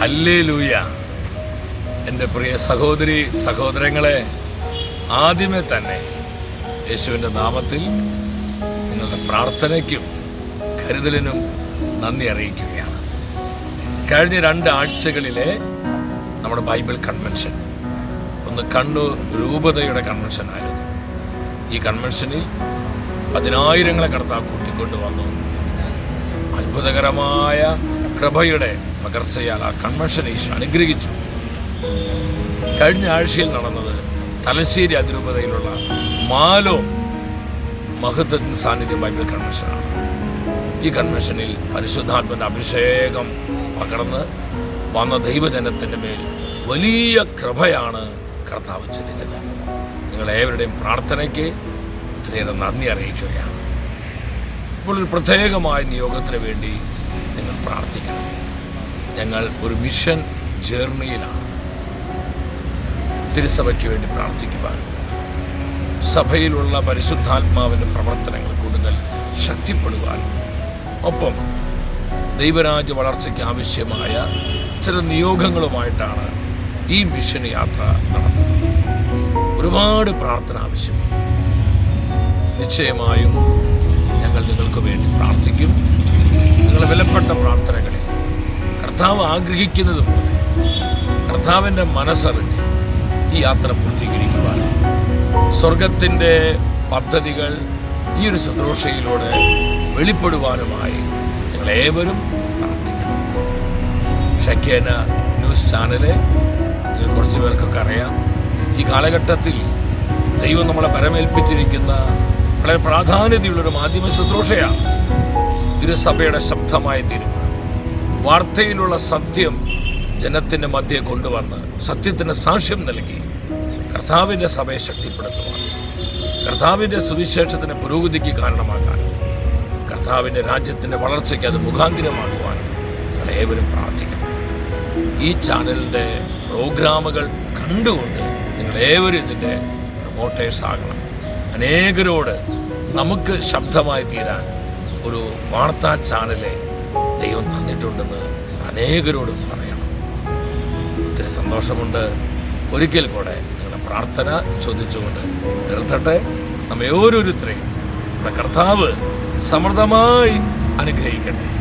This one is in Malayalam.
ഹല്ലേ ലൂയ എന്റെ പ്രിയ സഹോദരി സഹോദരങ്ങളെ ആദ്യമേ തന്നെ യേശുവിന്റെ നാമത്തിൽ നിങ്ങളുടെ പ്രാർത്ഥനയ്ക്കും കരുതലിനും നന്ദി അറിയിക്കുകയാണ്. കഴിഞ്ഞ രണ്ട് ആഴ്ചകളിലെ നമ്മുടെ ബൈബിൾ കൺവെൻഷൻ. ഒന്ന് കണ്ണൂർ രൂപതയുടെ കൺവെൻഷൻ ആയിരുന്നു. ഈ കൺവെൻഷനിൽ പതിനായിരങ്ങളെ കടത്താൻ കൂട്ടിക്കൊണ്ടു വന്നു അത്ഭുതകരമായ കൃപയുടെ പകർച്ചയാൽ ആ കൺവെൻഷൻ ഈശോ അനുഗ്രഹിച്ചു. കഴിഞ്ഞ ആഴ്ചയിൽ നടന്നത് തലശ്ശേരി അതിരൂപതയിലുള്ള മാലോ മഹത്വത്തിന് സാന്നിധ്യം ബൈബിൾ കൺവെൻഷനാണ് ഈ കൺവെൻഷനിൽ പരിശുദ്ധാത്മന്റെ അഭിഷേകം പകർന്ന് വന്ന ദൈവജനത്തിന്റെ മേൽ വലിയ കൃപയാണ് കർത്താവ് ചൊല്ലിയത് നിങ്ങളേവരുടെയും പ്രാർത്ഥനയ്ക്ക് ഒത്തിരിയേറെ നന്ദി അറിയിക്കുകയാണ്. ഇപ്പോൾ ഒരു പ്രത്യേകമായ നിയോഗത്തിന് വേണ്ടി നിങ്ങൾ പ്രാർത്ഥിക്കണം. ഞങ്ങൾ ഒരു മിഷൻ ജേർണിയിലാണ്. തിരുസഭയ്ക്ക് വേണ്ടി പ്രാർത്ഥിക്കുവാൻ. സഭയിലുള്ള പരിശുദ്ധാത്മാവിന്റെ പ്രവർത്തനങ്ങൾ കൂടുതൽ ശക്തിപ്പെടുവാൻ. ഒപ്പം ദൈവരാജ്യ വളർച്ചയ്ക്ക് ആവശ്യമായ ചില നിയോഗങ്ങളുമായിട്ടാണ് ഈ മിഷൻ യാത്ര നടത്തുന്നത് ഒരുപാട് പ്രാർത്ഥന ആവശ്യമാണ്. നിശ്ചയമായും ഞങ്ങൾ നിങ്ങൾക്ക് വേണ്ടി പ്രാർത്ഥിക്കും. കർത്താവ് ആഗ്രഹിക്കുന്നത് കർത്താവിന്റെ മനസ്സറിഞ്ഞ് ഈ യാത്ര പൂർത്തീകരിക്കുവാൻ. സ്വർഗത്തിന്റെ പദ്ധതികൾ ഈ ഒരു ശുശ്രൂഷയിലൂടെ വെളിപ്പെടുവാനുമായി ഞങ്ങളേവരും പ്രാർത്ഥിക്കണം ഷക്കേന ന്യൂസ് ചാനൽ കുറച്ച് പേർക്കൊക്കെ അറിയാം. ഈ കാലഘട്ടത്തിൽ ദൈവം നമ്മളെ പരമേൽപ്പിച്ചിരിക്കുന്ന വളരെ പ്രാധാന്യതയുള്ളൊരു മാധ്യമ ശുശ്രൂഷയാണ് തിരുസഭയുടെ ശബ്ദമായി തീരുമാനം വാർത്തയിലുള്ള സത്യം ജനത്തിന്റെ മധ്യേ കൊണ്ടുവന്ന് സത്യത്തിന് സാക്ഷ്യം നൽകി. കർത്താവിന്റെ സഭയെ ശക്തിപ്പെടുത്തുവാൻ കർത്താവിന്റെ സുവിശേഷത്തിന് പുരോഗതിക്ക് കാരണമാകാൻ കർത്താവിന്റെ രാജ്യത്തിന്റെ വളർച്ചയ്ക്ക് അത് മുഖാന്തിരമാകുവാൻ ഏവരും പ്രാർത്ഥിക്കണം ഈ ചാനലിന്റെ പ്രോഗ്രാമുകൾ കണ്ടുകൊണ്ട് നിങ്ങൾ ഏവരും ഇതിന്റെ പ്രൊമോട്ടേഴ്സ് ആകണം. അനേകരോട് നമുക്ക് ശബ്ദമായി തീരാൻ ഒരു വാർത്താ ചാനലെ ദൈവം തന്നിട്ടുണ്ടെന്ന് അനേകരോടും പറയണം. ഒത്തിരി സന്തോഷമുണ്ട്. ഒരിക്കൽ കൂടെ നിങ്ങളുടെ പ്രാർത്ഥന ചോദിച്ചുകൊണ്ട് നിർത്തട്ടെ. നമ്മെ ഓരോരുത്തരെയും നമ്മുടെ കർത്താവ് സമൃദ്ധമായി അനുഗ്രഹിക്കട്ടെ.